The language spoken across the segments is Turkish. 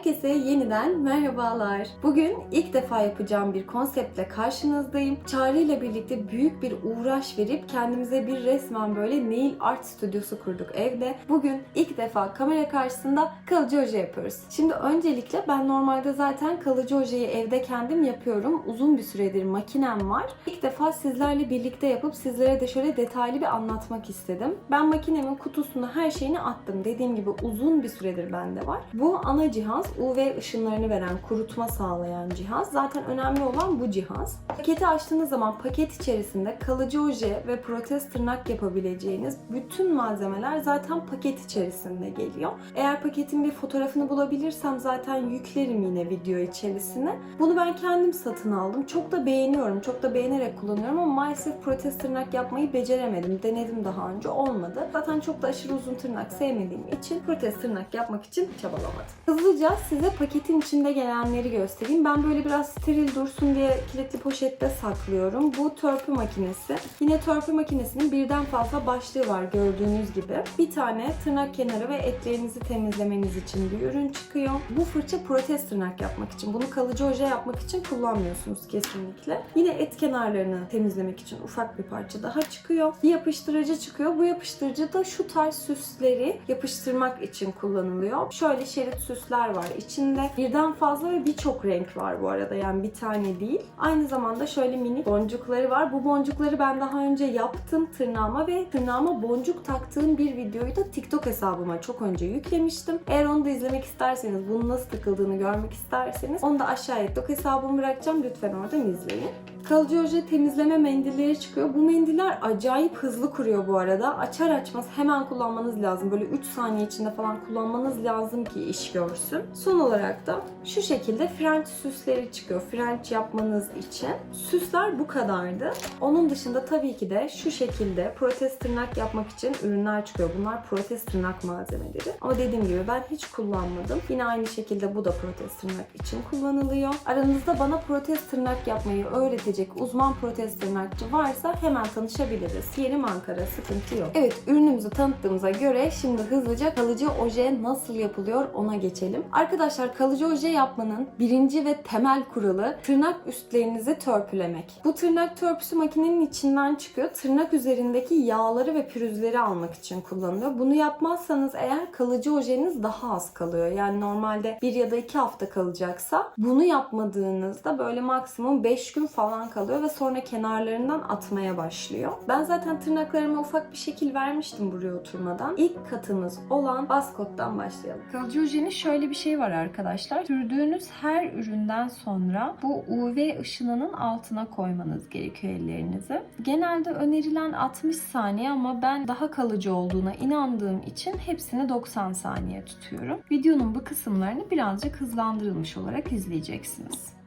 Herkese yeniden merhabalar. Bugün ilk defa yapacağım bir konseptle karşınızdayım. Çağrı ile birlikte büyük bir uğraş verip kendimize bir resmen böyle nail art stüdyosu kurduk evde. Bugün ilk defa kamera karşısında kalıcı oje yapıyoruz. Şimdi öncelikle ben normalde zaten kalıcı ojeyi evde kendim yapıyorum. Uzun bir süredir makinem var. İlk defa sizlerle birlikte yapıp sizlere de şöyle detaylı bir anlatmak istedim. Ben makinemin kutusuna her şeyini attım. Dediğim gibi uzun bir süredir bende var. Bu ana cihaz UV ışınlarını veren, kurutma sağlayan cihaz. Zaten önemli olan bu cihaz. Paketi açtığınız zaman paket içerisinde kalıcı oje ve protez tırnak yapabileceğiniz bütün malzemeler zaten paket içerisinde geliyor. Eğer paketin bir fotoğrafını bulabilirsem zaten yüklerim yine video içerisine. Bunu ben kendim satın aldım. Çok da beğeniyorum. Çok da beğenerek kullanıyorum ama maalesef protez tırnak yapmayı beceremedim. Denedim daha önce olmadı. Zaten çok da aşırı uzun tırnak sevmediğim için protez tırnak yapmak için çabalamadım. Hızlıca size paketin içinde gelenleri göstereyim. Ben böyle biraz steril dursun diye kilitli poşette saklıyorum. Bu törpü makinesi. Yine törpü makinesinin birden fazla başlığı var gördüğünüz gibi. Bir tane tırnak kenarı ve etlerinizi temizlemeniz için bir ürün çıkıyor. Bu fırça protez tırnak yapmak için. Bunu kalıcı oje yapmak için kullanmıyorsunuz kesinlikle. Yine et kenarlarını temizlemek için ufak bir parça daha çıkıyor. Bir yapıştırıcı çıkıyor. Bu yapıştırıcı da şu tarz süsleri yapıştırmak için kullanılıyor. Şöyle şerit süsler var içinde. Birden fazla ve birçok renk var bu arada. Yani bir tane değil. Aynı zamanda şöyle minik boncukları var. Bu boncukları ben daha önce yaptım tırnağıma ve tırnağıma boncuk taktığım bir videoyu da TikTok hesabıma çok önce yüklemiştim. Eğer onu da izlemek isterseniz, bunun nasıl takıldığını görmek isterseniz onu da aşağıya TikTok hesabımı bırakacağım. Lütfen oradan izleyin. Kalıcı oje temizleme mendilleri çıkıyor. Bu mendiller acayip hızlı kuruyor bu arada. Açar açmaz hemen kullanmanız lazım. Böyle 3 saniye içinde falan kullanmanız lazım ki iş görsün. Son olarak da şu şekilde French süsleri çıkıyor. French yapmanız için. Süsler bu kadardı. Onun dışında tabii ki de şu şekilde protez tırnak yapmak için ürünler çıkıyor. Bunlar protez tırnak malzemeleri. Ama dediğim gibi ben hiç kullanmadım. Yine aynı şekilde bu da protez tırnak için kullanılıyor. Aranızda bana protez tırnak yapmayı öğretecek uzman protez tırnakçı varsa hemen tanışabiliriz. Yerim Ankara, sıkıntı yok. Evet, ürünümüzü tanıttığımıza göre şimdi hızlıca kalıcı oje nasıl yapılıyor ona geçelim. Arkadaşlar kalıcı oje yapmanın birinci ve temel kuralı tırnak üstlerinizi törpülemek. Bu tırnak törpüsü makinenin içinden çıkıyor. Tırnak üzerindeki yağları ve pürüzleri almak için kullanılıyor. Bunu yapmazsanız eğer kalıcı ojeniz daha az kalıyor. Yani normalde bir ya da iki hafta kalacaksa bunu yapmadığınızda böyle maksimum 5 gün falan kalıyor ve sonra kenarlarından atmaya başlıyor. Ben zaten tırnaklarıma ufak bir şekil vermiştim buraya oturmadan. İlk katımız olan baskottan başlayalım. Kalıcı ojenin şöyle bir şey var arkadaşlar. Sürdüğünüz her üründen sonra bu UV ışınının altına koymanız gerekiyor ellerinizi. Genelde önerilen 60 saniye ama ben daha kalıcı olduğuna inandığım için hepsini 90 saniye tutuyorum. Videonun bu kısımlarını birazcık hızlandırılmış olarak izleyeceksiniz.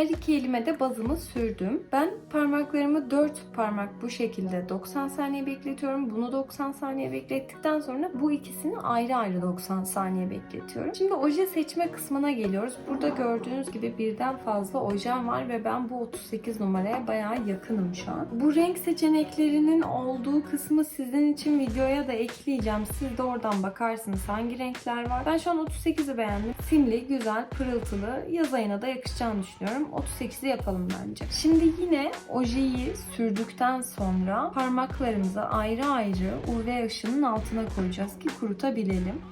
Her iki elime de bazımı sürdüm. Ben parmaklarımı 4 parmak bu şekilde 90 saniye bekletiyorum. Bunu 90 saniye beklettikten sonra bu ikisini ayrı ayrı 90 saniye bekletiyorum. Şimdi oje seçme kısmına geliyoruz. Burada gördüğünüz gibi birden fazla ojem var ve ben bu 38 numaraya bayağı yakınım şu an. Bu renk seçeneklerinin olduğu kısmı sizin için videoya da ekleyeceğim. Siz de oradan bakarsınız hangi renkler var. Ben şu an 38'i beğendim. Simli, güzel, pırıltılı. Yaz ayına da yakışacağını düşünüyorum. 38'i yapalım bence. Şimdi yine ojeyi sürdükten sonra parmaklarımızı ayrı ayrı UV ışının altına koyacağız ki kurutabilelim.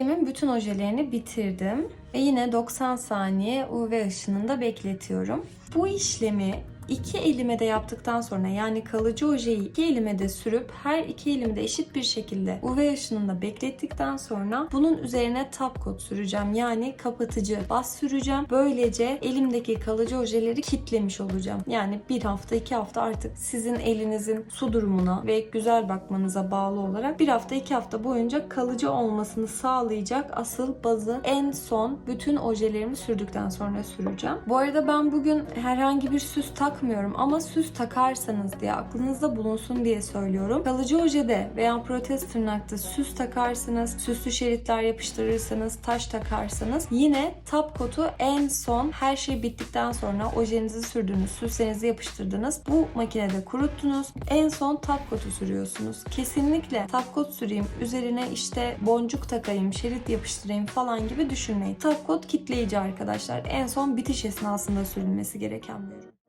Elimin bütün ojelerini bitirdim ve yine 90 saniye UV ışınında bekletiyorum. Bu işlemi iki elime de yaptıktan sonra yani kalıcı ojeyi iki elime de sürüp her iki elimi de eşit bir şekilde UV ışınında beklettikten sonra bunun üzerine top coat süreceğim. Yani kapatıcı bas süreceğim. Böylece elimdeki kalıcı ojeleri kitlemiş olacağım. Yani bir hafta iki hafta artık sizin elinizin su durumuna ve güzel bakmanıza bağlı olarak bir hafta iki hafta boyunca kalıcı olmasını sağlayacak asıl bazı en son bütün ojelerimi sürdükten sonra süreceğim. Bu arada ben bugün herhangi bir süs tak bakmıyorum ama süs takarsanız diye aklınızda bulunsun diye söylüyorum. Kalıcı ojede veya protez tırnakta süs takarsanız, süslü şeritler yapıştırırsanız, taş takarsanız yine top kotu en son her şey bittikten sonra ojenizi sürdünüz, süslerinizi yapıştırdınız. Bu makinede kuruttunuz. En son top kotu sürüyorsunuz. Kesinlikle top kot süreyim, üzerine işte boncuk takayım, şerit yapıştırayım falan gibi düşünmeyin. Top kot kitleyici arkadaşlar. En son bitiş esnasında sürülmesi gereken bir ürün.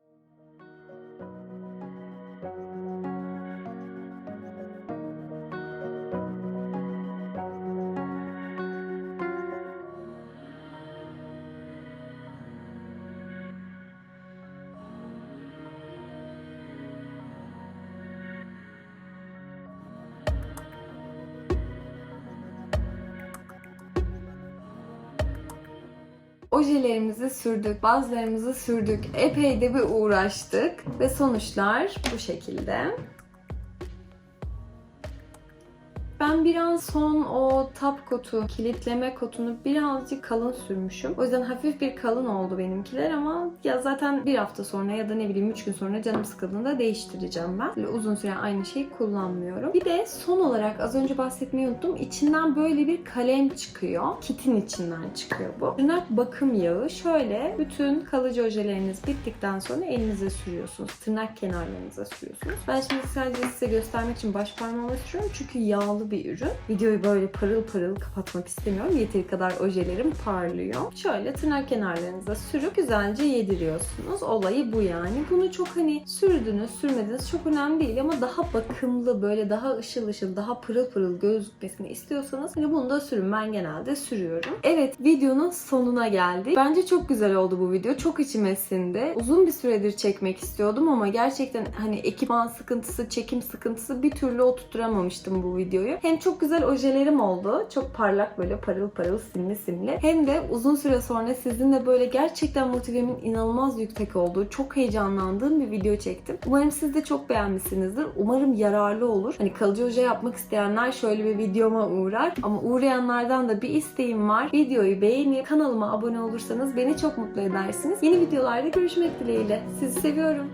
Ojelerimizi sürdük, bazılarımızı sürdük. Epey de bir uğraştık ve sonuçlar bu şekilde. Ben biraz son o top kotu, kilitleme kotunu birazcık kalın sürmüşüm. O yüzden hafif bir kalın oldu benimkiler ama ya zaten bir hafta sonra ya da ne bileyim 3 gün sonra canım sıkıldığında değiştireceğim ben. Böyle uzun süre aynı şeyi kullanmıyorum. Bir de son olarak az önce bahsetmeyi unuttum. İçinden böyle bir kalem çıkıyor. Kitin içinden çıkıyor bu. Tırnak bakım yağı. Şöyle bütün kalıcı ojeleriniz bittikten sonra elinize sürüyorsunuz. Tırnak kenarlarınıza sürüyorsunuz. Ben şimdi sadece size göstermek için baş parmağıma sürüyorum çünkü yağlı bir ürün. Videoyu böyle parıl parıl kapatmak istemiyorum. Yeteri kadar ojelerim parlıyor. Şöyle tırnak kenarlarınıza sürüp güzelce yediriyorsunuz. Olayı bu yani. Bunu çok hani sürdünüz, sürmediniz çok önemli değil ama daha bakımlı böyle daha ışıl ışıl, daha pırıl pırıl gözükmesini istiyorsanız hani bunu da sürün. Ben genelde sürüyorum. Evet videonun sonuna geldik. Bence çok güzel oldu bu video. Çok içime sindi. Uzun bir süredir çekmek istiyordum ama gerçekten hani ekipman sıkıntısı, çekim sıkıntısı bir türlü oturtturamamıştım bu videoyu. Hem çok güzel ojelerim oldu. Çok parlak böyle parıl parıl simli simli. Hem de uzun süre sonra sizinle böyle gerçekten motivemin inanılmaz yüksek olduğu, çok heyecanlandığım bir video çektim. Umarım siz de çok beğenmişsinizdir. Umarım yararlı olur. Hani kalıcı oje yapmak isteyenler şöyle bir videoma uğrar. Ama uğrayanlardan da bir isteğim var. Videoyu beğenip kanalıma abone olursanız beni çok mutlu edersiniz. Yeni videolarda görüşmek dileğiyle. Sizi seviyorum.